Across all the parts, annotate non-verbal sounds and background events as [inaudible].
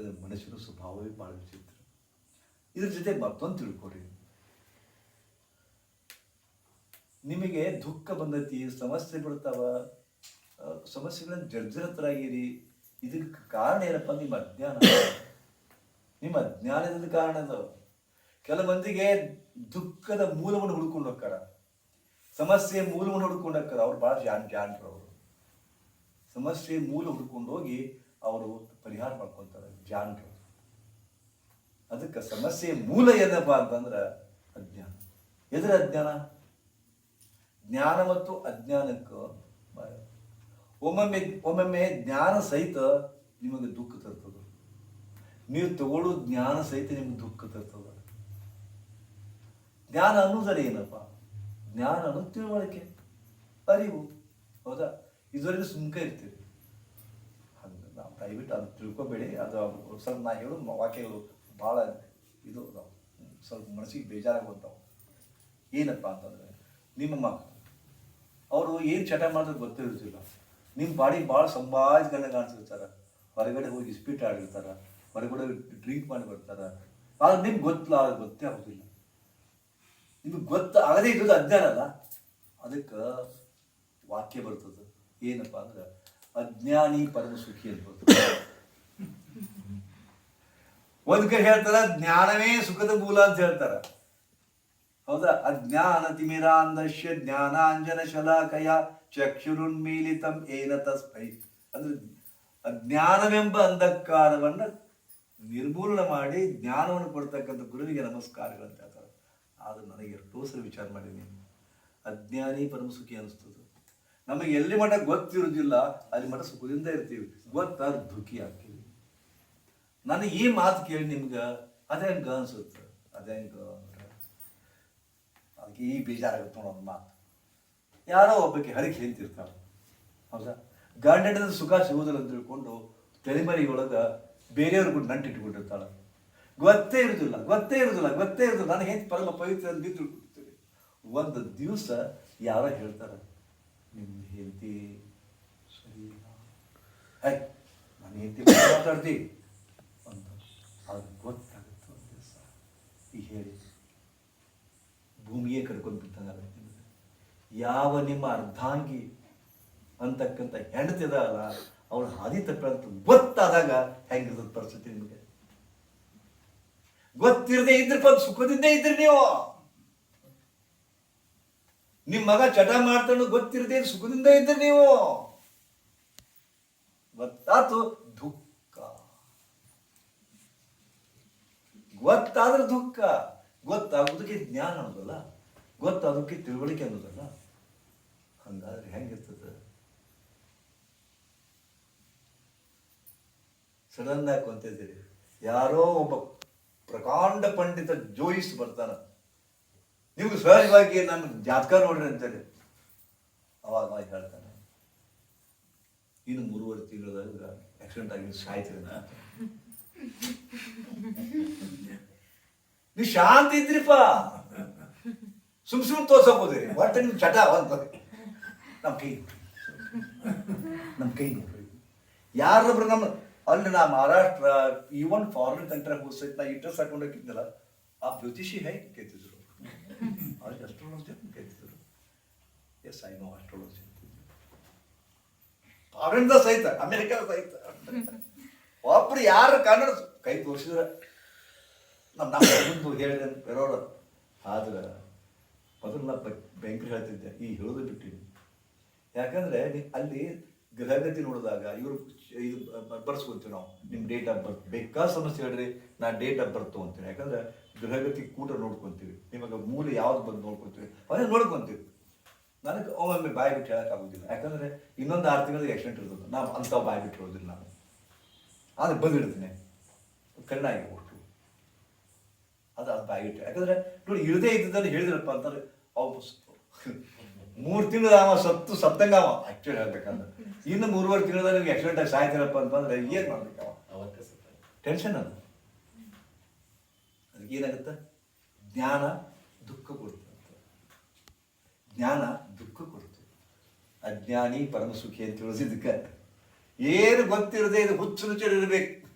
ಯಾಕಂದ್ರೆ ಮನುಷ್ಯನ ಸ್ವಭಾವವೇ ಭಾಳ ವಿಚಿತ್ರ. ಇದ್ರ ಜೊತೆ ಮತ್ತೊಂದು ತಿಳ್ಕೊರಿ ನಿಮಗೆ ದುಃಖ ಬಂದತಿ, ಸಮಸ್ಯೆ ಬರ್ತಾವ ಸಮಸ್ಯೆಗಳನ್ನು ಜರ್ಜರತರಾಗಿರಿ ಇದಕ್ಕೆ ಕಾರಣ ಏನಪ್ಪ? ನಿಮ್ಮ ಅಜ್ಞಾನ. ನಿಮ್ಮ ಅಜ್ಞಾನದ ಕಾರಣ ಅದು. ಕೆಲ ಮಂದಿಗೆ ದುಃಖದ ಮೂಲವನ್ನು ಹುಡ್ಕೊಂಡು ಹೋಗ್ತಾರ. ಸಮಸ್ಯೆ ಮೂಲವನ್ನು ಹುಡ್ಕೊಂಡು ಹೋಗ್ತಾರ. ಅವ್ರು ಭಾಳ ಜಾನ್ ಜಾಣರು ಅವರು. ಸಮಸ್ಯೆ ಮೂಲ ಹುಡ್ಕೊಂಡು ಹೋಗಿ ಅವರು ಪರಿಹಾರ ಮಾಡ್ಕೊತಾರೆ ಜಾನ್ರು. ಅದಕ್ಕೆ ಸಮಸ್ಯೆ ಮೂಲ ಏನಪ್ಪ ಅಂತಂದ್ರೆ ಅಜ್ಞಾನ. ಎದುರ ಅಜ್ಞಾನ? ಜ್ಞಾನ ಮತ್ತು ಅಜ್ಞಾನಕ್ಕೆ ಒಮ್ಮೊಮ್ಮೆ ಒಮ್ಮೊಮ್ಮೆ ಜ್ಞಾನ ಸಹಿತ ನಿಮಗೆ ದುಃಖ ತರ್ತದ. ನೀವು ತಗೊಳ್ಳೋ ಜ್ಞಾನ ಸಹಿತ ನಿಮ್ಗೆ ದುಃಖ ತರ್ತದ. ಜ್ಞಾನ ಅನ್ನೋದರೆ ಏನಪ್ಪ? ಜ್ಞಾನ ಅನ್ನೋದು ತಿಳುವಳಿಕೆ, ಅರಿವು. ಹೌದಾ? ಇದುವರೆಗೂ ಸುಮ್ಕ ಇರ್ತೀವಿ ದಯವಿಟ್ಟು ಅದು ತಿಳ್ಕೊಬೇಡಿ. ಅದು ಸ್ವಲ್ಪ ನಾ ಹೇಳೋ ವಾಕ್ಯಗಳು ಭಾಳ ಇದು ಅದಾವೆ. ಸ್ವಲ್ಪ ಮನಸ್ಸಿಗೆ ಬೇಜಾರಾಗುವಂಥವು ಏನಪ್ಪ ಅಂತಂದರೆ, ನಿಮ್ಮ ಮಗ, ಅವರು ಏನು ಚಟ ಮಾಡೋದು ಗೊತ್ತಿರೋದಿಲ್ಲ. ನಿಮ್ಮ ಬಾಡಿ ಭಾಳ ಸಂಭಾಷಣೆ ಕಾಣಿಸಿರ್ತಾರೆ. ಹೊರಗಡೆ ಹೋಗಿ ಸ್ಪೀಟ್ ಆಡಿರ್ತಾರೆ. ಹೊರಗಡೆ ಡ್ರಿಂಕ್ ಮಾಡಿ ಬರ್ತಾರೆ. ಆದ್ರೆ ನಿಮ್ಗೆ ಗೊತ್ತಿಲ್ಲ ಅದು ಗೊತ್ತೇ ಆಗೋದಿಲ್ಲ. ನಿಮ್ಗೆ ಗೊತ್ತ ಆಗದೇ ಇದ್ದದ್ದು ಅಜ್ಞಾನ ಅಲ್ಲ. ಅದಕ್ಕೆ ವಾಕ್ಯ ಬರ್ತದೆ. ಏನಪ್ಪ ಅಂದ್ರೆ ಅಜ್ಞಾನಿ ಪರಮ ಸುಖಿ ಅನ್ಬೋದು ಒಂದ್ ಕಡೆ ಹೇಳ್ತಾರ, ಜ್ಞಾನವೇ ಸುಖದ ಮೂಲ ಅಂತ ಹೇಳ್ತಾರ. ಹೌದಾ? ಅಜ್ಞಾನ ತಿಮಿರಾಂಧಶ್ಯ ಜ್ಞಾನಾಂಜನ ಶಲಾಕಯ ಚಕ್ಷುರುನ್ಮೀಲಿತಂ ಏನ ತಸ್ಮೈ. ಅಂದ್ರೆ ಅಜ್ಞಾನವೆಂಬ ಅಂಧಕಾರವನ್ನ ನಿರ್ಮೂಲನೆ ಮಾಡಿ ಜ್ಞಾನವನ್ನು ಕೊಡ್ತಕ್ಕಂಥ ಗುರುವಿಗೆ ನಮಸ್ಕಾರಗಳು ಅಂತ ಹೇಳ್ತಾರೆ. ಆದ್ರೆ ನನಗೆ ಎಷ್ಟೋ ಸಲ ವಿಚಾರ ಮಾಡಿದ್ದೀನಿ. ಅಜ್ಞಾನಿ ಪರಮ ಸುಖಿ ಅನಿಸ್ತದೆ. ನಮಗೆ ಎಲ್ಲಿ ಮಠ ಗೊತ್ತಿರುವುದಿಲ್ಲ, ಅಲ್ಲಿ ಮಠ ಸುಖದಿಂದ ಇರ್ತೀವಿ. ಗೊತ್ತಾದ ದುಃಖಿ ಆಗ್ತೀವಿ. ನನಗೆ ಈ ಮಾತು ಕೇಳಿ ನಿಮ್ಗೆ ಅದೇ ಹಂಗ ಅನ್ಸುತ್ತೆ. ಅದೇ ಹಂಗ ಅದಕ್ಕೆ ಈ ಬೇಜಾರಾಗುತ್ತೆ ಒಂದು ಮಾತು. ಯಾರೋ ಒಬ್ಬಕ್ಕೆ ಹರಿಕೆ ಹೇಳ್ತಿರ್ತಾರೆ ಹೌದಾ? ಗಂಡನ ಸುಖ ಸಿಗುವುದಿಲ್ಲ ಅಂತ ತಿಳ್ಕೊಂಡು ತಲೆಮರಿ ಒಳಗ ಬೇರೆಯವ್ರ ಕೂಡ ಇಟ್ಕೊಂಡಿರ್ತಾಳೆ ಗೊತ್ತೇ ಇರುದಿಲ್ಲ ಗೊತ್ತೇ ಇರುದಿಲ್ಲ ಗೊತ್ತೇ ಇರುದಿಲ್ಲ. ನನಗೆ ಹೆಂಗೆ ಪರಮ ಪವಿತ್ರ ಅಂತ ಒಂದು ದಿವಸ ಯಾರೋ ಹೇಳ್ತಾರೆ ನಿಮ್ಮ ಹೆಂಡತಿ ಸರಿ ಇಲ್ಲ. ಹೈ ನಾನು ಹೆಂಡತಿ ಮಾತಾಡ್ತಿ. ಅಂತ ಅದು ಗೊತ್ತಾಗುತ್ತೆ, ಒಂದು ದಿವಸ. ಈ ಹೇಳಿ. ಭೂಮಿಯೇ ಕರ್ಕೊಂಡು ನಿಮಗೆ ಯಾವ ನಿಮ್ಮ ಅರ್ಧಾಂಗಿ ಅಂತಕ್ಕಂಥ ಹೆಂಡತಿ ಅಲ್ಲ ಅವಳು ಹಾದಿ ತಪ್ಪಂತ ಗೊತ್ತಾದಾಗ ಹೆಂಗಿರ್ತದ ಪರಿಸ್ಥಿತಿ ನಿಮಗೆ? ಗೊತ್ತಿರದೆ ಇದ್ರಪ್ಪ ಸುಖದಿಂದ ಇದ್ರಿ ನೀವು. ನಿಮ್ ಮಗ ಚಟ ಮಾಡ್ತಾನು ಗೊತ್ತಿರದೆ ಸುಖದಿಂದ ಇದ್ರೆ ನೀವು. ಗೊತ್ತಾತು ದುಃಖ. ಗೊತ್ತಾದ್ರೆ ದುಃಖ. ಗೊತ್ತಾಗೋದಕ್ಕೆ ಜ್ಞಾನ ಅನ್ನೋದಲ್ಲ. ಗೊತ್ತಾಗೋದಕ್ಕೆ ತಿಳುವಳಿಕೆ ಅನ್ನೋದಲ್ಲ. ಹಂಗಾದ್ರೆ ಹೆಂಗಿರ್ತದೆ? ಸಡನ್ ಆಗಿ ಯಾರೋ ಒಬ್ಬ ಪ್ರಕಾಂಡ ಪಂಡಿತ ಜೋಯಿಸ್ ಬರ್ತಾನ. ನಿಮ್ಗೆ ಸಹಜವಾಗಿ ನನ್ನ ಜಾತಕ ನೋಡ್ರಿ ಅಂತೇಳಿ. ಅವಾಗ ಅವ ಹೇಳ್ತಾನೆ. ಇನ್ನು ಮೂರುವರೆ ತಿಂಗಳದಾಗ ಆಕ್ಸಿಡೆಂಟ್ ಆಗಿ ಸಾಯ್ತೀರಿ ನಾ. ನೀವು ಶಾಂತಿ ಇದ್ರಿಪ್ಪ. ಸುಮ್ ಸುಮ್ ತೋರ್ಸಬಹುದ್ರಿ ಒಟ್ಟು ನಿಮ್ ಚಟ ಅಂತ ನಮ್ಮ ಕೈ ನಮ್ಮ ಕೈ ನೋಡ್ರಿ. ಯಾರೊಬ್ರು ನಮ್ಮ ಅಲ್ಲಿ ನಾ ಮಹಾರಾಷ್ಟ್ರ ಈವನ್ ಫಾರಿನ್ ಕಂಟ್ರಿ ಹೋಗ್ಸೈತ್ ನಾ ಇಂಟ್ರೆಸ್ಟ್ ಹಾಕೊಂಡು ಹೋಗಿದ್ನಲ್ಲ, ಆ ಜ್ಯೋತಿಷಿ ಹೇಗೆ ಕೇಳ್ತಿದ್ರು ಅವ್ರಿಗೆ ಅಸ್ಟ್ರಾಲಜಿ ಕೇಳ್ತಿದ್ರು ಎಸ್ ಐ ನೋ ಅಸ್ಟ್ರಾಲಜಿ ಫಾರಿನ್ದ ಸಹಿತ, ಅಮೆರಿಕದ ಸಹಿತ. ಒಬ್ರು ಯಾರು ಕನ್ನಡ ಕೈ ತೋರಿಸಿದ್ರೆ ನಮ್ಮ ನಮ್ಮ ಹೇಳಿದೆ ಬೇರೋರು ಆದ್ರೆ ಮೊದಲು ನಾ ಬ್ಯಾಂಕ್ ಹೇಳ್ತಿದ್ದೆ, ಈ ಹೇಳೋದು ಬಿಟ್ಟಿನಿ. ಯಾಕಂದ್ರೆ ಅಲ್ಲಿ ಗೃಹಗತಿ ನೋಡಿದಾಗ ಇವರು ಇದು ಬರ್ಸ್ಕೊತೀವಿ ನಾವು. ನಿಮ್ಮ ಡೇಟ್ ಆಫ್ ಬರ್ತ್ ಬೇಕಾದ ಸಮಸ್ಯೆ ಹೇಳ್ರಿ, ನಾ ಡೇಟ್ ಆಫ್ ಬರ್ತ್ ಅಂತೀನಿ ಯಾಕಂದ್ರೆ ಗೃಹಗತಿ ಕೂಟ ನೋಡ್ಕೊತೀವಿ. ನಿಮಗೆ ಮೂಲ ಯಾವ್ದು ಬಂದು ನೋಡ್ಕೊತೀವಿ. ಅದೇ ನೋಡ್ಕೊಂತೀವಿ. ನನಗೆ ಒಮ್ಮೊಮ್ಮೆ ಬಾಯಿ ಬಿಟ್ಟು ಹೇಳೋಕ್ಕಾಗೋದಿಲ್ಲ ಯಾಕಂದರೆ ಇನ್ನೊಂದು ಆರು ತಿಂಗಳಿಗೆ ಆಕ್ಸಿಡೆಂಟ್ ಇರ್ತದೆ. ನಾವು ಅಂಥ ಬಾಯಿ ಬಿಟ್ಟು ಹೇಳೋದಿಲ್ಲ ನಾನು ಆದರೆ ಬಂದಿಡ್ತೀನಿ ಕಣ್ಣ ಆಗಿ ಅದು ಅದು ಬಾಯಿ ಬಿಟ್ಟು. ಯಾಕಂದ್ರೆ ನೋಡಿ ಇಳದೇ ಇದ್ದಿದ್ದಲ್ಲಿ ಹೇಳಿದ್ರಪ್ಪ ಅಂತಂದ್ರೆ ಅವು ಮೂರು ತಿಂಗಳು ಅವ ಸತ್ತು ಸತ್ತಂಗ ಅವ ಆಕ್ಚುಲಿ ಹೇಳ್ಬೇಕಂದ್ರೆ. ಇನ್ನು ಮೂರುವರೆ ತಿಂಗಳಲ್ಲಿ ನಿಮ್ಗೆ ಆಕ್ಸಿಡೆಂಟ್ ಆಗಿ ಸಾಯ್ತೀರಪ್ಪ ಅಂತಂದ್ರೆ ಏನು ಮಾಡ್ಬೇಕು ಅವ? ಟೆನ್ಷನ್ ಅದು. ಅದಕ್ಕೆ ಏನಾಗುತ್ತೆ? ಜ್ಞಾನ ದುಃಖ ಕೊಡುತ್ತೆ. ಜ್ಞಾನ ಅಜ್ಞಾನಿ ಪರಮ ಸುಖಿ ಅಂತ ತಿಳಿಸಿದ್ದಕ್ಕೆ ಏನು ಗೊತ್ತಿರದೆ ಇದು ಹುಚ್ಚು ರುಚಿ ಇರಬೇಕು.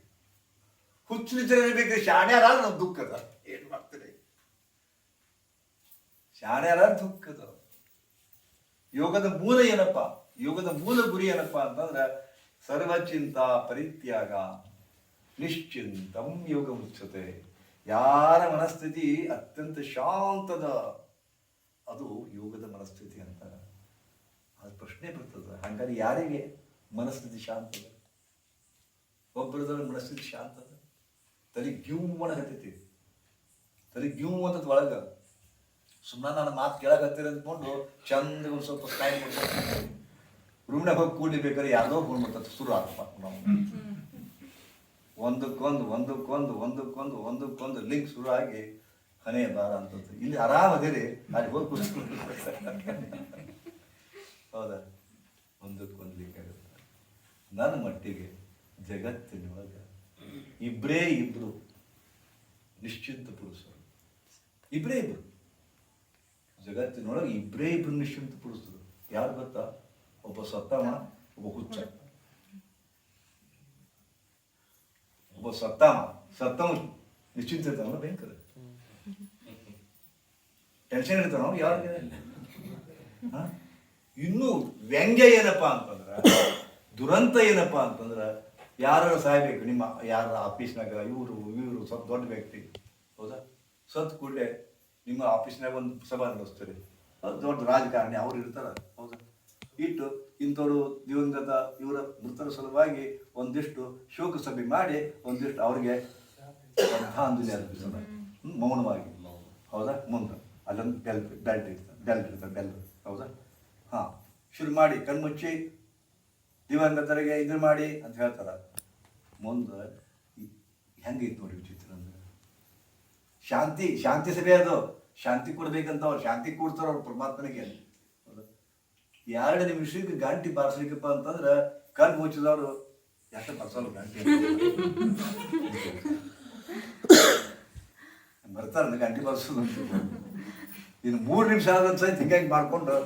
ಹುಚ್ಚು ನಿದ್ರೆ ಶಾಣ್ಯಾರ ನಮ್ಮ ದುಃಖದ ಏನು ಮಾಡ್ತಾರೆ? ಶಾಣ್ಯಾರ ದುಃಖದ ಯೋಗದ ಮೂಲ ಏನಪ್ಪ? ಯೋಗದ ಮೂಲ ಗುರಿ ಏನಪ್ಪ ಅಂತಂದ್ರೆ ಸರ್ವಚಿಂತ ಪರಿತ್ಯಾಗ ನಿಶ್ಚಿಂತಂ ಯೋಗ ಮುಚ್ಚತೆ ಯಾರ ಮನಸ್ಥಿತಿ ಅತ್ಯಂತ ಶಾಂತದ ಅದು ಯೋಗದ ಮನಸ್ಥಿತಿ ಅಂತಾರೆ ಅದು ಪ್ರಶ್ನೆ ಬರ್ತದೆ. ಹಂಗಾರೆ ಯಾರಿಗೆ ಮನಸ್ಥಿತಿ ಶಾಂತದ? ಒಬ್ಬರದ ಮನಸ್ಥಿತಿ ಶಾಂತದ? ತಲೆ ಗ್ಯೂಮಣ ಹತ್ತೈತಿ ತಲೆ ಗ್ಯೂಮ್ ಅಂತದ್ ಒಳಗ. ಸುಮ್ಮನೆ ನನ್ನ ಮಾತು ಕೇಳಕತ್ತೀರ ಅಂದ್ಕೊಂಡು ಚಂದ ಒಂದು ಸ್ವಲ್ಪ ಕೊಡ್ತಾರೆ ರೂಮ್ನಾಗ ಹೋಗಿ ಕೂಡಿ ಬೇಕಾದ್ರೆ ಯಾವುದೋ ಮಾಡ್ತಾರೆ. ಶುರು ಆಗ್ತಪ್ಪ ನಾವು. ಒಂದಕ್ಕೊಂದು ಒಂದಕ್ಕೊಂದು ಒಂದಕ್ಕೊಂದು ಒಂದಕ್ಕೊಂದು ಲಿಂಕ್ ಶುರು ಆಗಿ ಹನೇ ಬಾರ ಅಂತದ್ದು. ಇಲ್ಲಿ ಆರಾಮದಿರಿ ಅಲ್ಲಿ ಹೋಗಿ ಕೂತ್ಕೊಂಡು ಹೌದಾ? ಒಂದಕ್ಕೊಂದು ಲಿಂಕ್ ಆಗುತ್ತೆ ನನ್ನ ಮಟ್ಟಿಗೆ ಜಗತ್ತಿನೊಳಗೆ ಇಬ್ಬರೇ ಇಬ್ರು ನಿಶ್ಚಿಂತ ಪುರುಷರು. ಇಬ್ಬರೇ ಇಬ್ರು. ಜಗತ್ತಿನೊಳಗೆ ಇಬ್ಬರೇ ಇಬ್ರು ನಿಶ್ಚಿಂತ ಪುರುಷರು. ಯಾರು ಗೊತ್ತಾ? ಒಬ್ಬ ಸತ್ತಮ ಒಬ್ಬ ಹುಚ್ಚ. ಒಬ್ಬ ಸತ್ತಮ ಸತ್ತಮ ನಿಶ್ಚಿಂತ ಇರ್ತಾನಲ್ಲ ಭಯಂಕರ. ಟೆನ್ಷನ್ ಇರ್ತಾನ ಯಾರಿಗೆ? ಹ? ಇನ್ನು ವ್ಯಂಗ್ಯ ಏನಪ್ಪಾ ಅಂತಂದ್ರೆ, ದುರಂತ ಏನಪ್ಪಾ ಅಂತಂದ್ರೆ ಯಾರು ಸಾಯ್ಬೇಕು, ನಿಮ್ಮ ಯಾರ ಆಫೀಸ್ನಾಗ, ಇವರು ಇವರು ಸ್ವಲ್ಪ ದೊಡ್ಡ ವ್ಯಕ್ತಿ, ಹೌದಾ? ಸತ್ ಕೂಡಲೇ ನಿಮ್ಮ ಆಫೀಸ್ನಾಗ ಒಂದು ಸಭಾ ನಡೆಸ್ತಾರೆ ದೊಡ್ಡ ರಾಜಕಾರಣಿ, ಅವ್ರು ಇರ್ತಾರ, ಹೌದಾ? ಇಟ್ಟು ಇಂಥವ್ರು ದಿವಂಗತ, ಇವರ ಮೃತರ ಸಲುವಾಗಿ ಒಂದಿಷ್ಟು ಶೋಕ ಸಭೆ ಮಾಡಿ, ಒಂದಿಷ್ಟು ಅವ್ರಿಗೆ ಅರ್ಪಿಸೋಣ ಮೌನವಾಗಿ ಹೌದಾ? ಮುಂದೆ ಅಲ್ಲೊಂದು ಬೆಲ್ ಬೆಲ್ಟ್ ಇರ್ತದೆ ಬೆಲ್ಟ್ ಇರ್ತದೆ ಬೆಲ್ ಹೌದಾ? ಹಾಂ, ಶುರು ಮಾಡಿ ಕಣ್ಮುಚ್ಚಿ ದಿವಂಗತರಿಗೆ ಇದು ಮಾಡಿ ಅಂತ ಹೇಳ್ತಾರ. ಮುಂದೆ ಹೆಂಗೈತೆ ನೋಡಿ ವಿಚಿತ್ರ ಅಂದ್ರೆ. ಶಾಂತಿ ಶಾಂತಿ ಸಭೆ ಅದು. ಶಾಂತಿ ಕೊಡ್ಬೇಕಂತ ಅವ್ರು, ಶಾಂತಿ ಕೊಡ್ತಾರ ಅವ್ರು ಪರಮಾತ್ಮನಿಗೆ? ಎರಡು ನಿಮಿಷಕ್ಕೆ ಗಂಟಿ ಬಾರಿಸ್ಲಿಕ್ಕಪ್ಪ ಅಂತಂದ್ರೆ ಕಣ್ಣು ಮುಚ್ಚಿದವರು ಎಷ್ಟು ಬರ್ಸಲ್ಲ ಗಂಟಿ ಬರ್ತಾರ ಗಂಟಿ ಬರ್ಸೋದು. ಇನ್ನು ಮೂರು ನಿಮಿಷ ಆದಂತ ಹಿಂಗಾಗಿ ಮಾಡ್ಕೊಂಡು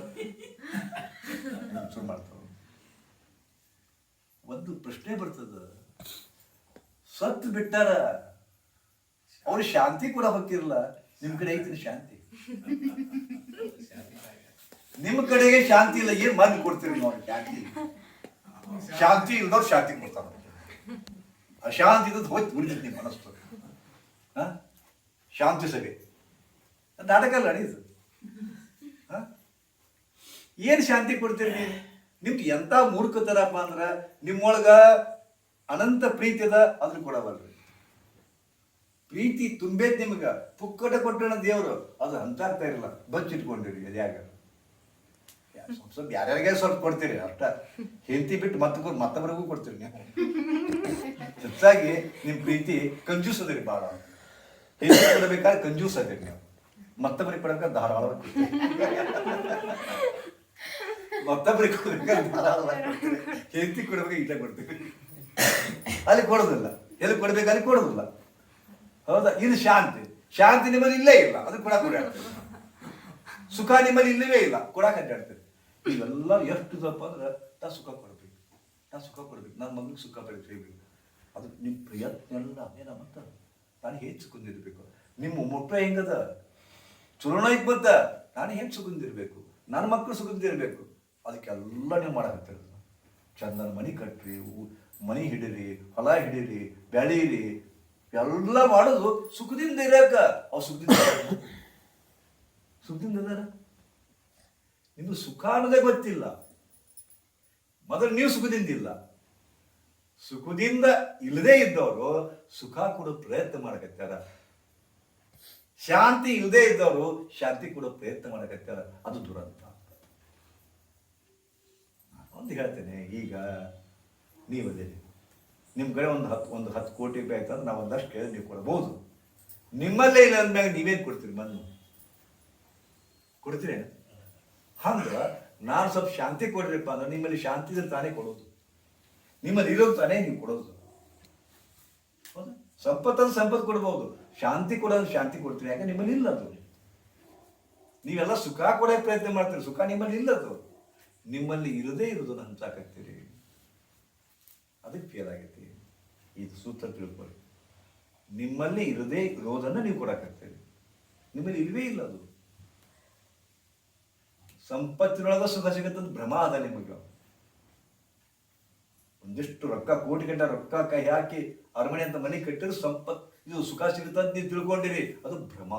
[laughs] ಮಾಡ್ತಾವ ಒಂದು ಪ್ರಶ್ನೆ ಬರ್ತದ. ಸತ್ತು ಬಿಟ್ಟಾರ ಅವ್ರ ಶಾಂತಿ ಕೂಡ ಹೊತ್ತಿರಲ್ಲ ನಿಮ್ ಕಡೆ ಐತಿ ಶಾಂತಿ? ನಿಮ್ಮ ಕಡೆಗೆ ಶಾಂತಿ ಇಲ್ಲ, ಏನ್ ಮದ್ದು ಕೊಡ್ತೀರಿ ನೋಡಿ ಶಾಂತಿ? ಶಾಂತಿ ಇಲ್ದವ್ರು ಶಾಂತಿ ಕೊಡ್ತಾರ ಅಶಾಂತಿ ಇದ್ದದ್ದು ಹೋಯ್ತು ಉಳಿದಿತ್ತು ನಿಮ್ಮ ಮನಸ್ಸು? ಶಾಂತಿ ಸಭೆ. ನಾಟಕ ಅಲ್ಲ ಇದು? ಏನ್ ಶಾಂತಿ ಕೊಡ್ತೀರಿ ನಿಮ್ಗೆ ಎಂಥ ಮೂರ್ಖತರಪ್ಪ ಅಂದ್ರ ನಿಮ್ಮೊಳಗ ಅನಂತ ಪ್ರೀತಿ ಅದ ಅದನ್ನ ಕೊಡಬಲ್ರಿ ಪ್ರೀತಿ ತುಂಬೇದ್ ನಿಮ್ಗೆ. ಪುಕ್ಕಟ ಕೊಟ್ಟಣ ದೇವರು, ಅದು ಹಂಚಾಗ್ತಾ ಇರಲ್ಲ. ಬಚ್ಚಿಟ್ಕೊಂಡಿರಿ ಅದ್ಯಾಗ ಸ್ವಲ್ಪ ಯಾರ್ಯಾರಿಗೆ ಸ್ವಲ್ಪ ಕೊಡ್ತೀರಿ ಅರ್ಥ ಹೆಂಡತಿ ಬಿಟ್ಟು ಮತ್ತ ಮತ್ತೊಬ್ಬರಿಗೂ ಕೊಡ್ತೀರಿ ನೀವು. ಹೆಚ್ಚಾಗಿ ನಿಮ್ಮ ಪ್ರೀತಿ ಕಂಜೂಸ್ ಅದಿರಿ ಬಾಳ. ಹೆಂಡತಿ ಕೊಡಬೇಕಾದ್ರೆ ಕಂಜೂಸ್ ಅದಿರಿ ನೀವು. ಮತ್ತೊಬ್ಬರಿಗೆ ಕೊಡಬೇಕಾದ್ರೆ ಧಾರವಾಡ. ಮತ್ತೊಬ್ಬರಿಗೆ ಹೆಂಡತಿ ಕೊಡ್ಬೇಕು ಇಟ್ಟ ಕೊಡ್ತೀವಿ ಅಲ್ಲಿ ಕೊಡೋದಿಲ್ಲ. ಎಲ್ಲಿ ಕೊಡ್ಬೇಕು, ಅಲ್ಲಿ ಕೊಡೋದಿಲ್ಲ. ಹೌದಾ? ಇದು ಶಾಂತಿ. ಶಾಂತಿ ನಿಮ್ಮಲ್ಲಿ ಇಲ್ಲೇ ಇಲ್ಲ. ಅದು ಕೂಡ ಕೊಡಾಡ್ತೀವಿ ಸುಖ ನಿಮ್ಮಲ್ಲಿ ಇಲ್ಲವೇ ಇಲ್ಲ. ಕೂಡ ಅಡ್ಡಾಡ್ತೀವಿ ಇವೆಲ್ಲ ಎಷ್ಟು ತಪ್ಪ ಅಂದ್ರೆ ನಾ ಸುಖ ಕೊಡ್ಬೇಕು. ನಾ ಸುಖ ಕೊಡ್ಬೇಕು. ನನ್ನ ಮಗನಿಗೆ ಸುಖ ಪಡಿಬೇಕು ಅದು ನಿಮ್ಮ ಪ್ರಯತ್ನ ಎಲ್ಲ ಅದೇನ ಮತ್ತ ನಾನು ಹೆಚ್ಚು ಸುಖಂದಿರ್ಬೇಕು ನಿಮ್ಮ ಮೊಟ್ಟ ಹೆಂಗದ? ಐತ್ ಬಂತ ನಾನು ಹೆಚ್ಚು ಸುಖಂದಿರ್ಬೇಕು ನನ್ನ ಮಕ್ಕಳು ಸುಖಂದಿರ್ಬೇಕು ಅದಕ್ಕೆಲ್ಲ ನೀವು ಮಾಡಾಕತ್ತಿರೋದು ಚಂದನ ಮನಿ ಕಟ್ಟ್ರಿ ಮನೆ ಹಿಡೀರಿ, ಹೊಲ ಹಿಡೀರಿ ಬೆಳೀರಿ ಎಲ್ಲ ಮಾಡೋದು ಸುಖದಿಂದ ಇರಾಕ. ಅವ್ ಸುಖದಿಂದ? ಸುಖದಿಂದ ಇದಾರ? ನಿಮ್ಗೆ ಸುಖ ಅನ್ನೋದೇ ಗೊತ್ತಿಲ್ಲ. ಮೊದಲು ನೀವು ಸುಖದಿಂದ ಇಲ್ಲ. ಸುಖದಿಂದ ಇಲ್ಲದೆ ಇದ್ದವರು ಸುಖ ಕೊಡೋ ಪ್ರಯತ್ನ ಮಾಡಕತ್ತಾರ ಶಾಂತಿ ಇಲ್ಲದೆ ಇದ್ದವರು ಶಾಂತಿ ಕೊಡೋ ಪ್ರಯತ್ನ ಮಾಡಕತ್ತಾರ ಅದು ದುರಂತ. ಒಂದು ಹೇಳ್ತೇನೆ ಈಗ ನೀವು ಅದೇನೆ ನಿಮ್ಮ ಕಡೆ ಒಂದು ಹತ್ತು ಒಂದು ಹತ್ತು ಕೋಟಿ ರೂಪಾಯಿ ಆಯ್ತು ಅಂದ್ರೆ ನಾವು ಒಂದಷ್ಟು ಕೇಳಿ ನೀವು ಕೊಡ್ಬೋದು. ನಿಮ್ಮಲ್ಲೇ ಇಲ್ಲ ಅಂದ್ಮ್ಯಾಗ ನೀವೇನು ಕೊಡ್ತೀರಿ ಮಣ್ಣು ಕೊಡ್ತೀರೇನು? ಹಂಗ ನಾನು ಸ್ವಲ್ಪ ಶಾಂತಿ ಕೊಡ್ರಿಪ್ಪ ಅಂದ್ರೆ ನಿಮ್ಮಲ್ಲಿ ಶಾಂತಿ ಇದ್ರೆ ತಾನೇ ಕೊಡೋದು. ನಿಮ್ಮಲ್ಲಿ ಇರೋದು ತಾನೇ ನೀವು ಕೊಡೋದು. ಹೌದಾ? ಸಂಪತ್ತನ್ನು ಸಂಪತ್ತು ಕೊಡ್ಬೋದು. ಶಾಂತಿ ಕೊಡೋದು ಶಾಂತಿ ಕೊಡ್ತೀರಿ. ಯಾಕೆ? ನಿಮ್ಮಲ್ಲಿ ಇಲ್ಲ ಅದು. ನೀವೆಲ್ಲ ಸುಖ ಕೊಡೋಕೆ ಪ್ರಯತ್ನ ಮಾಡ್ತೀರಿ. ಸುಖ ನಿಮ್ಮಲ್ಲಿ ಇಲ್ಲ ಅದು. ನಿಮ್ಮಲ್ಲಿ ಇರದೇ ಇರೋದನ್ನು ಹಂಚಾಕತ್ತೀರಿ ಅದಕ್ಕೆ ಫೇಲ್ ಆಗೈತಿ ಇದು ಸೂತ್ರ ತಿಳ್ಕೊಳ್ಳಿ. ನಿಮ್ಮಲ್ಲಿ ಇರದೇ ಇರೋದನ್ನು ನೀವು ಕೊಡಕತ್ತೀರಿ ನಿಮ್ಮಲ್ಲಿ ಇಲ್ವೇ ಇಲ್ಲ ಅದು. ಸಂಪತ್ತಿನೊಳಗ ಸುಖ ಸಿಗುತ್ತಂತ ಭ್ರಮ ಅದ ನಿಮಗೆ. ಒಂದಿಷ್ಟು ರೊಕ್ಕ, ಕೋಟಿ ಗಂಟೆ ರೊಕ್ಕ ಕೈ ಹಾಕಿ ಅರಮನೆ ಅಂತ ಮನೆ ಕಟ್ಟಿದ್ರೆ ಸಂಪತ್, ಇದು ಸುಖ ಸಿಗುತ್ತೆ ಅಂತ ನೀವು ತಿಳ್ಕೊಂಡಿರಿ. ಅದು ಭ್ರಮ.